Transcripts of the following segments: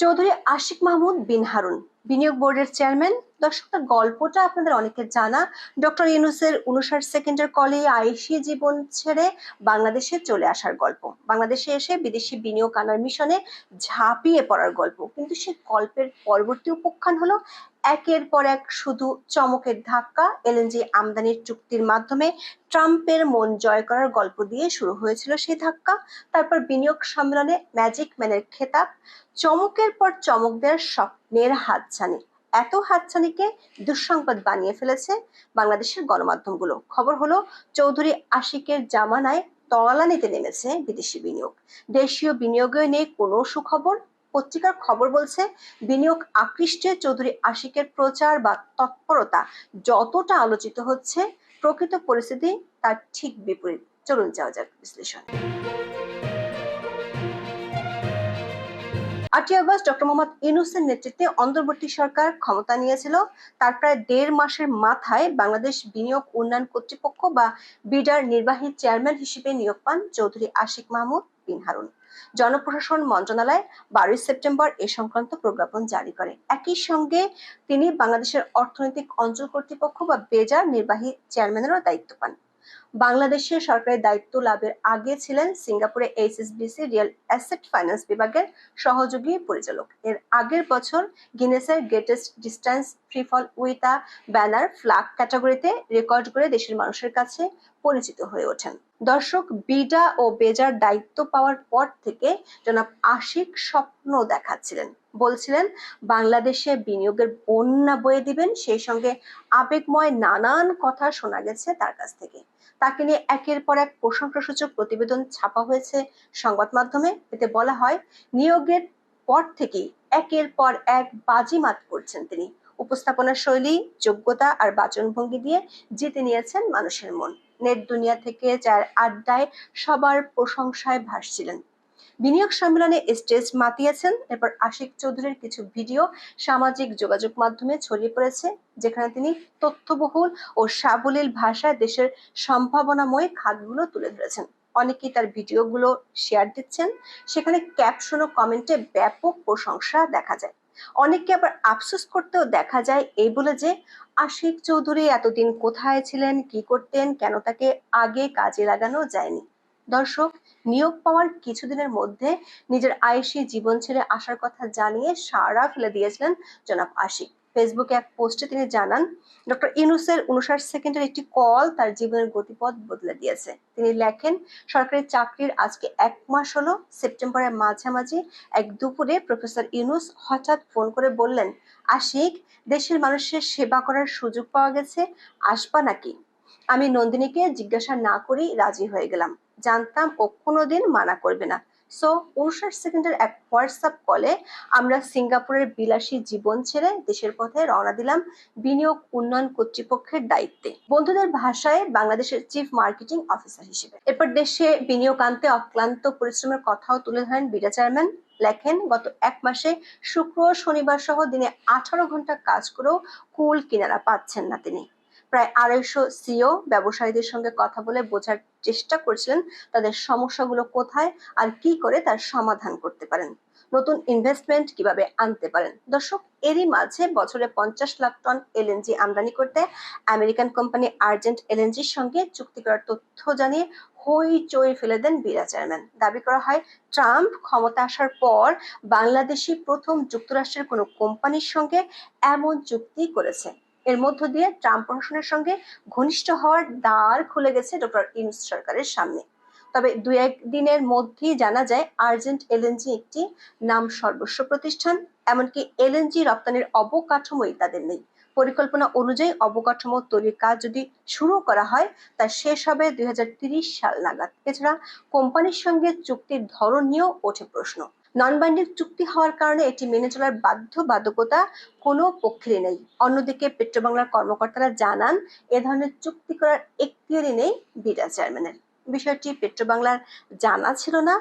চৌধুরী আশিক মাহমুদ বিন হারুন বিনিয়োগ বোর্ডের চেয়ারম্যান দর্শকদের গল্পটা আপনাদের অনেকের জানা। ডক্টর ইউনুসের উনষাট সেকেন্ডের কলে আইসি জীবন ছেড়ে বাংলাদেশে চলে আসার গল্প। বাংলাদেশে এসে বিদেশি বিনিয়োগ আনার মিশনে ঝাঁপিয়ে পড়ার গল্প। কিন্তু সে গল্পের পরবর্তী উপখ্যান হলো একের পর এক শুধু চমকের ধাক্কা, এলএনজি আমদানির চুক্তির মাধ্যমে ট্রাম্পের মন জয় করার গল্প দিয়ে শুরু হয়েছিল সেই ধাক্কা। তারপর বিনিয়োগ সম্মেলনে ম্যাজিক ম্যানের খেতাব, চমকের পর চমক দেওয়ার স্বপ্নের হাতছানি। এত হাতছানিকে দুঃসংবাদ বানিয়ে ফেলেছে বাংলাদেশের গণমাধ্যমগুলো। খবর হলো, চৌধুরী আশিকের জামানায় তলানিতে নেমেছে বিদেশি বিনিয়োগ। দেশীয় বিনিয়োগে নেই কোনো সুখবর? পত্রিকার খবর বলছে, বিনিয়োগ আকৃষ্টে চৌধুরী আশিকের প্রচার বা তৎপরতা যতটা আলোচিত হচ্ছে, প্রকৃত পরিস্থিতি তার ঠিক বিপরীত। চলুন যাওয়া যাক বিশ্লেষণ। আটই আগস্ট ডক্টর মোহাম্মদ ইউনুসের নেতৃত্বে অন্তর্বর্তী সরকার ক্ষমতা নিয়েছিল। তার প্রায় দেড় মাসের মাথায় বাংলাদেশ বিনিয়োগ উন্নয়ন কর্তৃপক্ষ বা বিডার নির্বাহী চেয়ারম্যান হিসেবে নিয়োগ পান চৌধুরী আশিক মাহমুদ বিন হারুন। জনপ্রশাসন মন্ত্রণালয় বারোই সেপ্টেম্বর এ সংক্রান্ত প্রজ্ঞাপন জারি করে। একই সঙ্গে তিনি বাংলাদেশের অর্থনৈতিক অঞ্চল কর্তৃপক্ষ বা বেজার নির্বাহী চেয়ারম্যানেরও দায়িত্ব পান। বাংলাদেশে সরকারি দায়িত্ব লাভের আগে ছিলেন সিঙ্গাপুরে এইচএসবিসি রিয়েল অ্যাসেট ফাইন্যান্স বিভাগের সহযোগী পরিচালক। এর আগের বছর গিনেসের greatest distance freefall with a banner flag ক্যাটাগরিতে রেকর্ড করে দেশের মানুষের কাছে পরিচিত হয়ে ওঠেন। দর্শক, বিডা ও বেজার দায়িত্ব পাওয়ার পর থেকে জনাব আশিক স্বপ্ন দেখাচ্ছিলেন। বলছিলেন, বাংলাদেশে বিনিয়োগের বন্যা বয়ে দিবেন, সেই সঙ্গে আবেগময় নানান কথা শোনা গেছে তার কাছ থেকে। তাকে নিয়ে একের পর এক প্রশংসাসূচক প্রতিবেদন ছাপা হয়েছে সংবাদ মাধ্যমে। এতে বলা হয়, নিয়োগের পর থেকেই একের পর এক বাজি মাত করছেন তিনি। উপস্থাপনা শৈলী, যোগ্যতা আর বাচনভঙ্গি দিয়ে জিতে নিয়েছেন মানুষের মন। নেট দুনিয়া থেকে যার আড্ডায় সবার প্রশংসায় ভাসছিলেন। বিনিয়োগ সম্মেলনে স্টেজ মাতিয়েছেন। এরপর আশিক চৌধুরীর কিছু ভিডিও সামাজিক যোগাযোগ মাধ্যমে ছড়িয়ে পড়েছে, যেখানে তিনি তথ্যবহুল ও সাবলীল ভাষায় দেশের সম্ভাবনাময় খাতগুলো তুলে ধরেছেন। অনেকেই তার ভিডিওগুলো শেয়ার দিচ্ছেন। সেখানে ক্যাপশন ও কমেন্টে ব্যাপক প্রশংসা দেখা যায়। অনেককে আবার আফসোস করতেও দেখা যায় এই বলে যে, আশিক চৌধুরী এতদিন কোথায় ছিলেন, কি করতেন, কেন তাকে আগে কাজে লাগানো যায়নি? দর্শক, নিয়োগ পাওয়ার কিছুদিনের মধ্যে নিজের আয়েসি জীবন ছেড়ে আসার কথা জানিয়ে সারা ফেলে দিয়েছিলেন জনাব আশিক। ফেসবুকে এক পোস্টে তিনি জানান, ডক্টর ইনুসের উনষাট সেকেন্ডের একটি কল তার জীবনের গতিপথ বদলে দিয়েছে। তিনি লেখেন, সরকারি চাকরির আজকে এক মাস হলো, সেপ্টেম্বরের মাঝামাঝি এক দুপুরে প্রফেসর ইউনুস হঠাৎ ফোন করে বললেন, আশিক, দেশের মানুষের সেবা করার সুযোগ পাওয়া গেছে, আসবা নাকি? আমি নন্দিনীকে জিজ্ঞাসা না করেই রাজি হয়ে গেলাম। জানতাম ও কোনোদিন মানা করবে না। সো উনষাট সেকেন্ডের এক হোয়াটসঅ্যাপ কলে আমরা সিঙ্গাপুরের বিলাসী জীবন ছেড়ে দেশের পথে রওনা দিলাম বিনিয়োগ উন্নয়ন কর্তৃপক্ষের দায়িত্বে। বন্ধুদের ভাষায় বাংলাদেশের চিফ মার্কেটিং অফিসার হিসেবে। এরপর দেশে বিনিয়োগ আনতে অক্লান্ত পরিশ্রমের কথাও তুলে ধরেন বিডা চেয়ারম্যান। লেখেন, গত এক মাসে শুক্র শনিবার সহ দিনে আঠারো ঘণ্টা কাজ করেও কুল কিনারা পাচ্ছেন না তিনি। প্রায় আড়াইশো সিও ব্যবসায়ীদের সঙ্গে কথা বলে বোঝার চেষ্টা করছিলেন তাদের সমস্যাগুলো কোথায় আর কি করে তার সমাধান করতে পারেন, নতুন ইনভেস্টমেন্ট কীভাবে আনতে পারেন। দর্শক, এরই মাঝে বছরে পঞ্চাশ লাখ টন এলএনজি আমদানি করতে আমেরিকান কোম্পানি আর্জেন্ট এলএনজির সঙ্গে চুক্তি করার তথ্য জানিয়ে হই চই ফেলে দেন বিরা চেয়ারম্যান। দাবি করা হয়, ট্রাম্প ক্ষমতা আসার পর বাংলাদেশি প্রথম যুক্তরাষ্ট্রের কোনো কোম্পানির সঙ্গে এমন চুক্তি করেছে। এর মধ্য দিয়ে ট্রাম্প প্রশাসনের সঙ্গে ঘনিষ্ঠ হওয়ার দ্বার খুলে গেছে ডক্টর ইউনুস সরকারের সামনে। তবে দু এক দিনের মধ্যেই জানা যায়, আর্জেন্ট এলএনজি একটি নাম সর্বস্ব প্রতিষ্ঠান, এমনকি এলএনজি রপ্তানির অবকাঠামোই তাদের নেই। পরিকল্পনা অনুযায়ী অবকাঠামো তৈরির কাজ যদি শুরু করা হয়, তা শেষ হবে দুই সাল নাগাদ। এছাড়া কোম্পানির সঙ্গে চুক্তির ধরন নিয়েও ওঠে প্রশ্ন। নন বাইন্ডিং চুক্তি হওয়ার কারণে এটি মেনে চলার বাধ্য বাধ্যকতা কোনো পক্ষেরই নেই। অন্যদিকে পেট্রোবাংলার কর্মকর্তারা জানান, এ ধরনের চুক্তি করার এখতিয়ারই নেই বিডা চেয়ারম্যানের। বিষয়টি পেট্রোবাংলার জানা ছিল না,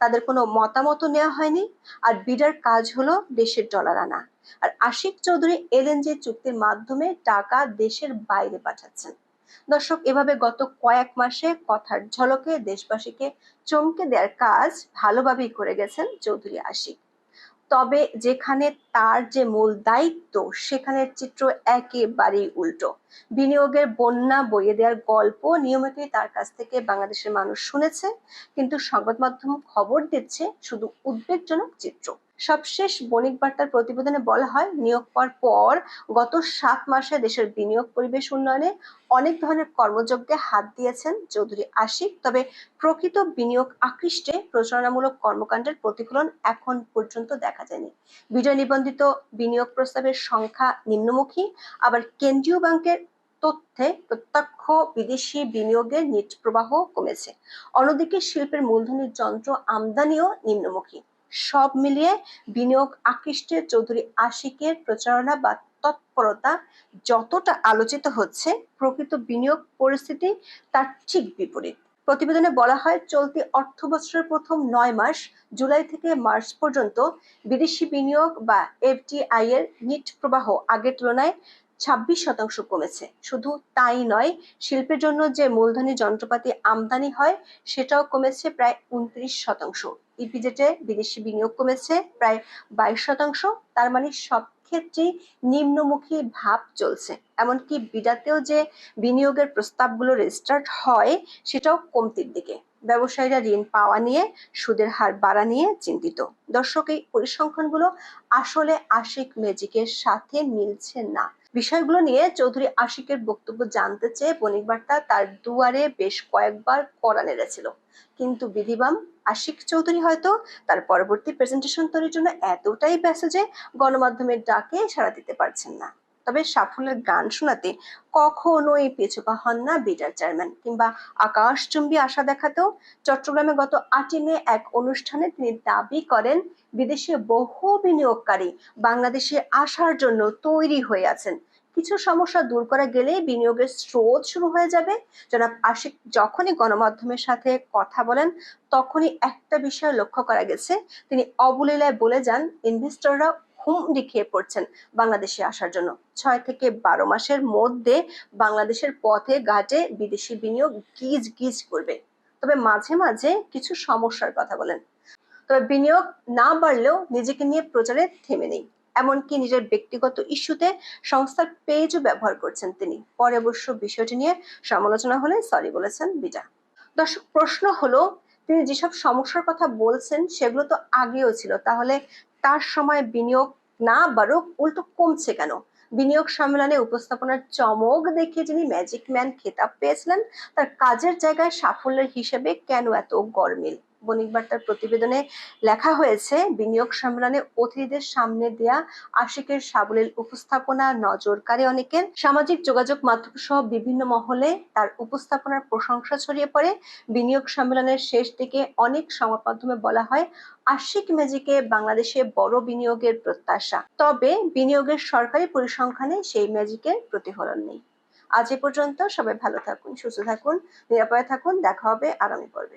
তাদের কোনো মতামত নেওয়া হয়নি, আর বিডার কাজ হলো দেশের ডলার আনা। আর আশিক চৌধুরী এলএনজি চুক্তির মাধ্যমে টাকা দেশের বাইরে পাঠাচ্ছেন। দর্শক, এভাবে গত কয়েক মাসে কথার ঝলকে দেশবাসীকে চমকে দেওয়ার কাজ ভালোভাবেই করে গেছেন চৌধুরী আশিক। তবে যেখানে তার যে মূল দায়িত্ব, সেখানের চিত্র একেবারেই উল্টো। বিনিয়োগের বন্যা বইয়ে দেওয়ার গল্প নিয়মিতই তার কাছ থেকে বাংলাদেশের মানুষ শুনেছে, কিন্তু সংবাদ মাধ্যম খবর দিচ্ছে শুধু উদ্বেগজনক চিত্র। সবশেষ বণিক বার্তার প্রতিবেদনে বলা হয়, নিয়োগ পাওয়ার পর গত সাত মাসে দেশের বিনিয়োগ পরিবেশ উন্নয়নে অনেক ধরনের কর্মযজ্ঞে হাত দিয়েছেন চৌধুরী আশিক। তবে প্রকৃত বিনিয়োগ আকৃষ্টে প্রচারণামূলক কর্মকাণ্ডের প্রতিফলন এখন পর্যন্ত দেখা যায়নি। বিজয় নিবন্ধিত বিনিয়োগ প্রস্তাবের সংখ্যা নিম্নমুখী। আবার কেন্দ্রীয় ব্যাংকের তথ্যে প্রত্যক্ষ বিদেশি বিনিয়োগের নিট প্রবাহ কমেছে। অন্যদিকে শিল্পের মূলধনী যন্ত্র আমদানিও নিম্নমুখী। সব মিলিয়ে বিনিয়োগ আকৃষ্টে চৌধুরী আশিকের প্রচারণা বা তৎপরতা যতটা আলোচিত হচ্ছে, প্রকৃত বিনিয়োগ পরিস্থিতি তার ঠিক বিপরীত। প্রতিবেদনে বলা হয়, চলতি অর্থ বছরের প্রথম নয় মাস, জুলাই থেকে মার্চ পর্যন্ত বিদেশি বিনিয়োগ বা এফডিআই এর নিট প্রবাহ আগের তুলনায় ছাব্বিশ শতাংশ কমেছে। শুধু তাই নয়, শিল্পের জন্য যে মূলধনী যন্ত্রপাতি আমদানি হয়, সেটাও কমেছে প্রায় উনত্রিশ শতাংশ। ইপিজেটে বিদেশি বিনিয়োগ কমেছে প্রায় বাইশ শতাংশ। তার মানে সব ক্ষেত্রেই নিম্নমুখী ভাব চলছে। এমনকি বিডাতেও যে বিনিয়োগের প্রস্তাবগুলো রেজিস্টার্ড হয়, সেটাও কমতির দিকে। ব্যবসায়ীরা ঋণ পাওয়া নিয়ে, সুদের হার বাড়া নিয়ে চিন্তিত। দর্শক, এই পরিসংখ্যানগুলো আসলে আশিক ম্যাজিকের সাথে মিলছে না। বিষয়গুলো নিয়ে চৌধুরী আশিকের বক্তব্য জানতে চেয়ে বণিক বার্তা তার দুয়ারে বেশ কয়েকবার কড়া নেড়েছিল। কিন্তু বিধিবাম আশিক চৌধুরী হয়তো তার পরবর্তী প্রেজেন্টেশন তৈরির জন্য এতটাই ব্যস্ত যে গণমাধ্যমের ডাকে সাড়া দিতে পারছেন না। তবে সাফল্যের গান শোনাতে কখনোই পিছুপা হন না বিটার চেয়ারম্যান। কিংবা আকাশচুম্বী আশা দেখাতেও চট্টগ্রামে গত আটই মে এক অনুষ্ঠানে তিনি দাবি করেন, বিদেশে বহু বিনিয়োগকারী বাংলাদেশে আসার জন্য তৈরি হয়ে আছেন। কিছু সমস্যা দূর করা গেলে বিনিয়োগের স্রোত শুরু হয়ে যাবে। জনাব আশিক যখনই গণমাধ্যমের সাথে কথা বলেন, তখনই একটা বিষয় লক্ষ্য করা গেছে। তিনি অবলীলায় বলে যান, ইনভেস্টররা হুমড়ি খেয়ে পড়ছেন বাংলাদেশে আসার জন্য। ছয় থেকে বারো মাসের মধ্যে বাংলাদেশের পথে ঘাটে বিদেশি বিনিয়োগ গিজ গিজ করবে। তবে মাঝে মাঝে কিছু সমস্যার কথা বলেন। তবে বিনিয়োগ না বাড়লেও নিজেকে নিয়ে প্রচারে থেমে নেই। এমনকি নিজের ব্যক্তিগত ইস্যুতে সংস্থার পেজও ব্যবহার করছেন তিনি। পরে অবশ্য বিষয়টি নিয়ে সমালোচনা হলে সরি বলেছেন বিজা। দর্শক, প্রশ্ন হলো, তিনি যেসব সমস্যার কথা বলছেন সেগুলো তো আগেও ছিল। তাহলে তার সময় বিনিয়োগ না বাড়ুক, উল্টো কমছে কেন? বিনিয়োগ সম্মেলনে উপস্থাপনার চমক দেখে যিনি ম্যাজিক ম্যান খেতাব পেয়েছিলেন, তার কাজের জায়গায় সাফল্যের হিসেবে কেন এত গরমিল বণিক বার্তার প্রতিবেদনে লেখা হয়েছে, বিনিয়োগ সম্মেলনে অতিথিদের সামনে দেয়া আশিকের সাবলীল উপস্থাপনা নজর কাড়ে সামাজিক যোগাযোগ মাধ্যম সহ বিভিন্ন মহলে তার উপস্থাপনার প্রশংসা ছড়িয়ে পড়ে। বিনিয়োগ সম্মেলনের শেষ দিকে অনেক সংবাদ মাধ্যমে বলা হয়, আশিক ম্যাজিকে বাংলাদেশে বড় বিনিয়োগের প্রত্যাশা। তবে বিনিয়োগের সরকারি পরিসংখ্যানে সেই ম্যাজিকের প্রতিফলন নেই। আজ এ পর্যন্ত সবাই ভালো থাকুন, সুস্থ থাকুন, নিরাপদে থাকুন। দেখা হবে আগামী পর্বে।